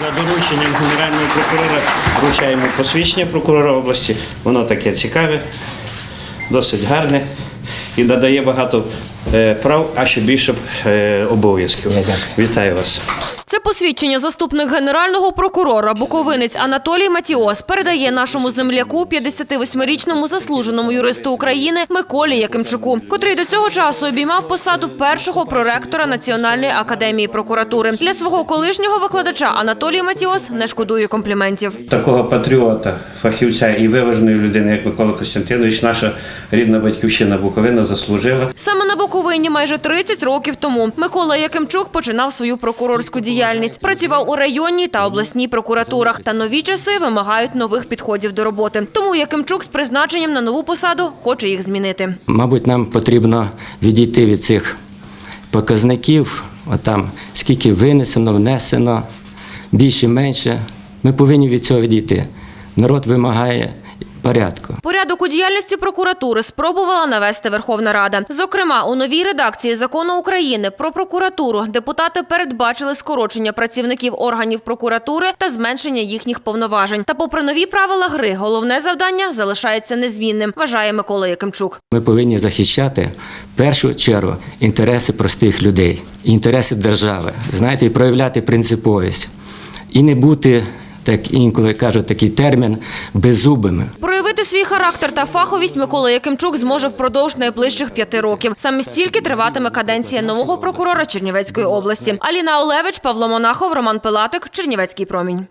За дорученням генерального прокурора вручаємо посвідчення прокурора області. Воно таке цікаве, досить гарне і надає багато е, прав, а ще більше е, обов'язків. Вітаю вас. Це посвідчення заступник генерального прокурора Буковинець Анатолій Матіос передає нашому земляку 58-річному заслуженому юристу України Миколі Якимчуку, котрий до цього часу обіймав посаду першого проректора Національної академії прокуратури. Для свого колишнього викладача Анатолій Матіос не шкодує компліментів. Такого патріота, фахівця і виваженої людини, як Микола Костянтинович, наша рідна батьківщина Буковина заслужила. Саме на Буковині майже 30 років тому Микола Якимчук починав свою прокурорську діяльність. Працював у районній та обласній прокуратурах. Та нові часи вимагають нових підходів до роботи. Тому Якимчук з призначенням на нову посаду хоче їх змінити. Мабуть, нам потрібно відійти від цих показників, отам, скільки винесено, внесено, більше, менше. Ми повинні від цього відійти. Народ вимагає порядку. Порядок у діяльності прокуратури спробувала навести Верховна Рада. Зокрема, у новій редакції закону України про прокуратуру депутати передбачили скорочення працівників органів прокуратури та зменшення їхніх повноважень. Та, попри нові правила гри, головне завдання залишається незмінним. Вважає Микола Якимчук. Ми повинні захищати в першу чергу інтереси простих людей, інтереси держави, знаєте, і проявляти принциповість. І не бути, так інколи кажуть такий термін, беззубими. Проявити свій характер та фаховість Микола Якимчук зможе впродовж найближчих п'яти років. Саме стільки триватиме каденція нового прокурора Чернівецької області. Аліна Олевич, Павло Монахов, Роман Пилатик, Чернівецький промінь.